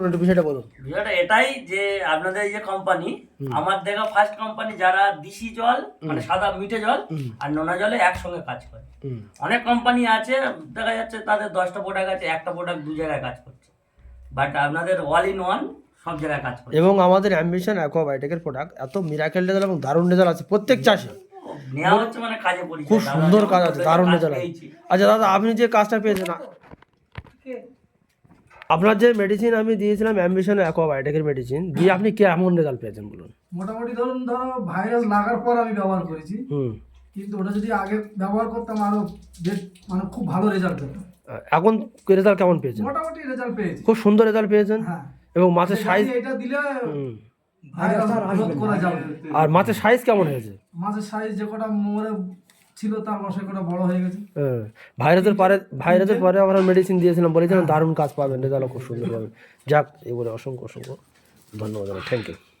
একটু বিষয়টা বলুন। বিষয়টা এটাই যে আপনাদের এই যে কোম্পানি আমার দেখা ফার্স্ট কোম্পানি যারা দিশি জল মানে সাদা মিঠে জল আর নোনা জলে একসঙ্গে কাজ করে। অনেক কোম্পানি আছে দেখা যাচ্ছে তাদের দশটা প্রোডাক্ট আছে একটা প্রোডাক্ট দু জায়গায় কাজ করছে। বাট আপনাদের অল ইন ওয়ান সব জায়গায় কাজ করছে। এবং আমাদের অ্যাম্বিশন অ্যাকোয়াবায়োটিকের প্রোডাক্ট এত মিরাকেল রেজাল্ট এবং দারুণ রেজাল্ট আছে প্রত্যেক চাষি। নেওয়া হচ্ছে মানে কাজে খুব সুন্দর কাজ আছে দারুণ রেজাল্ট আচ্ছা দাদা আপনি যে কাজটা পেয়েছেন আপনার যে মেডিসিন আমি দিয়েছিলাম অ্যাম্বিশন অ্যাকোয়াবায়োটিকের মেডিসিন দিয়ে আপনি কেমন রেজাল্ট পেয়েছেন বলুন। মোটামুটি ধরুন ধরো ভাইরাস লাগার পর আমি ব্যবহার করেছি। হুম। কিন্তু ওটা যদি আগে ব্যবহার করতাম আরও মানে খুব ভালো রেজাল্ট পেতাম এখন রেজাল্ট কেমন পেয়েছেন? মোটামুটি রেজাল্ট পেয়েছি। খুব সুন্দর রেজাল্ট পেয়েছেন? হ্যাঁ। এবং মাছের সাইজ এটা দিলে আর মাছের সাইজ কেমন হয়েছে? মাছের সাইজ যে কটা মোড়ে ছিল তার মশে কটা বড় হয়ে গেছে। ভাইরাসের পরে ভাইরাসের পরে আমরা মেডিসিন দিয়েছিলাম বলেছিলাম দারুণ কাজ পাবেন রেজাল্ট খুব সুন্দর পাবেন যাক এবারে অসংখ্য অসংখ্য ধন্যবাদ থ্যাংক ইউ